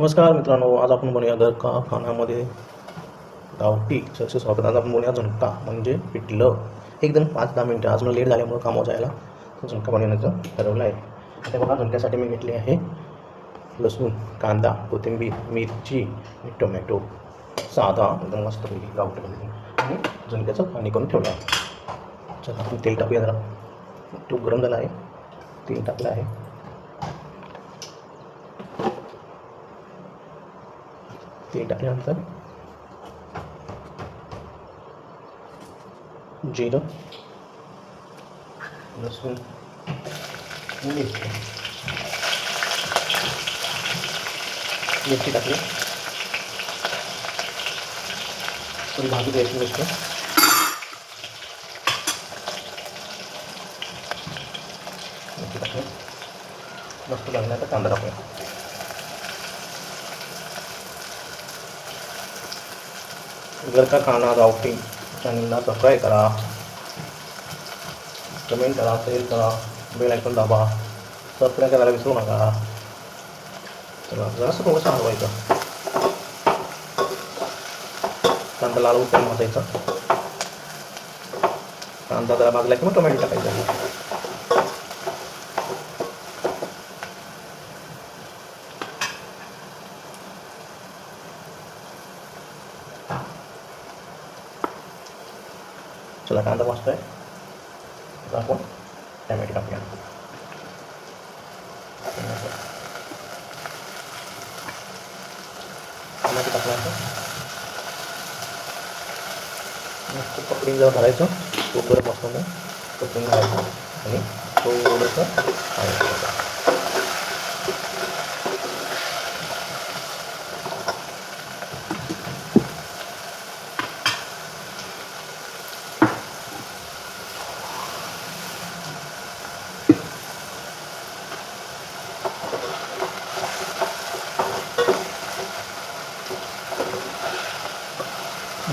नमस्कार मित्रांनो आज आपण बोलूया घर का खाण्यामध्ये गावठी सक्सेस स्वागत. आज आपण बोलूया झुणका म्हणजे पिठलं. एकदम पाच दहा मिनटं अजून लेट झाल्यामुळे काम जायला. झुणका बनवण्याचं ठरवलं आहे. ते बघा झुणक्यासाठी मी घेतली आहे लसूण कांदा कोथिंबीर मिरची आणि टोमॅटो. साधा एकदम मस्त गावठी आणि झुणक्याचं पाणी करून ठेवलं आहे. चला आपण तेल टाकूया जरा. तो गरम झाला आहे. तेल टाकलं आहे. तेल टाकल्यानंतर जिरं. लसूण. मिरची टाकली. थोडी भाजी द्यायची मिरची. टाकली. कांदा टाकूया घर का खाना गावठी चॅनलला सबस्क्राईब करा. कमेंट करा शेअर करा बेल आयकॉन दाबा. सबस्क्राईब करायला विसरू नका. चला जरासं थोडंसं हलवायचं. कांदा लाल उतरून भाजायचा कांदा जरा भाजला की मग टोमॅटो टाकायचा. चला कांदा वाजतोय आता आपण टॅमॅटो टाकूया. टॅमॅटो टाकल्यानंतर मस्त पकडून जरा घालायचं. तो गरम असल्यामुळे पकडून घालायचं. आणि थोडंसं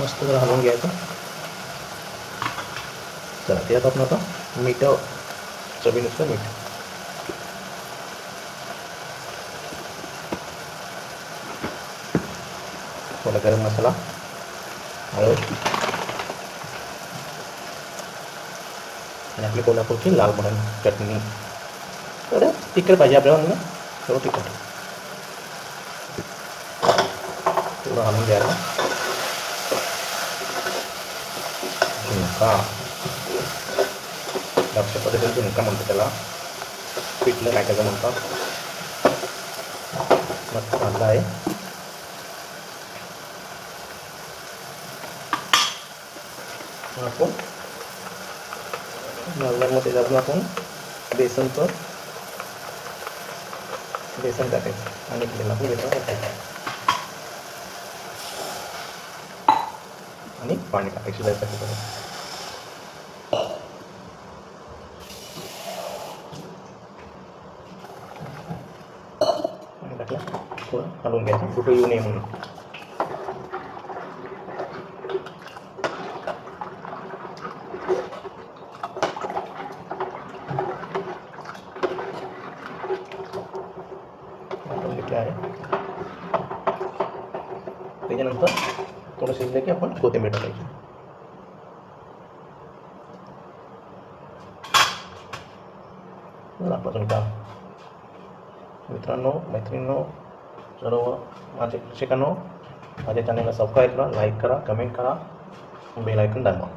पाणी टाकायचं मस्त जरा हलवून घ्यायचं चला त्यात आपण आता मीठ चवीनुसार मीठ थोडा गरम मसाला हळद आणि आपली कोल्हापूरची लाल म्हणून चटणी तर तिखट पाहिजे आपल्याला ना। थोडं तिखट थोडं हलवून घ्यायला झुणका अशा पद्धतीने झुणका म्हणतो त्याला? पिठलं काय त्याचं म्हणतात मस्त भाजला आहे. आपण भाजल्यामध्ये त्यातून आपण बेसनचं बेसन टाकायचं आणि इकडे आपण बेसन टाकायचं. आणि पाणी टाकायचं जायचं परत पाणी टाकलं थोडं हलवून घ्यायचं कुठं येऊ नये म्हणून आपण घेतले आहे त्याच्यानंतर थोडं शिजलं की आपण कोथिंबीर टाकायची झाला आपला झुणका मित्रांनो मैत्रिणींनो सर्व माझे शिकांनो माझ्या चॅनलला सबस्क्राईब करा लाईक करा कमेंट करा बेल आयकन दाबा.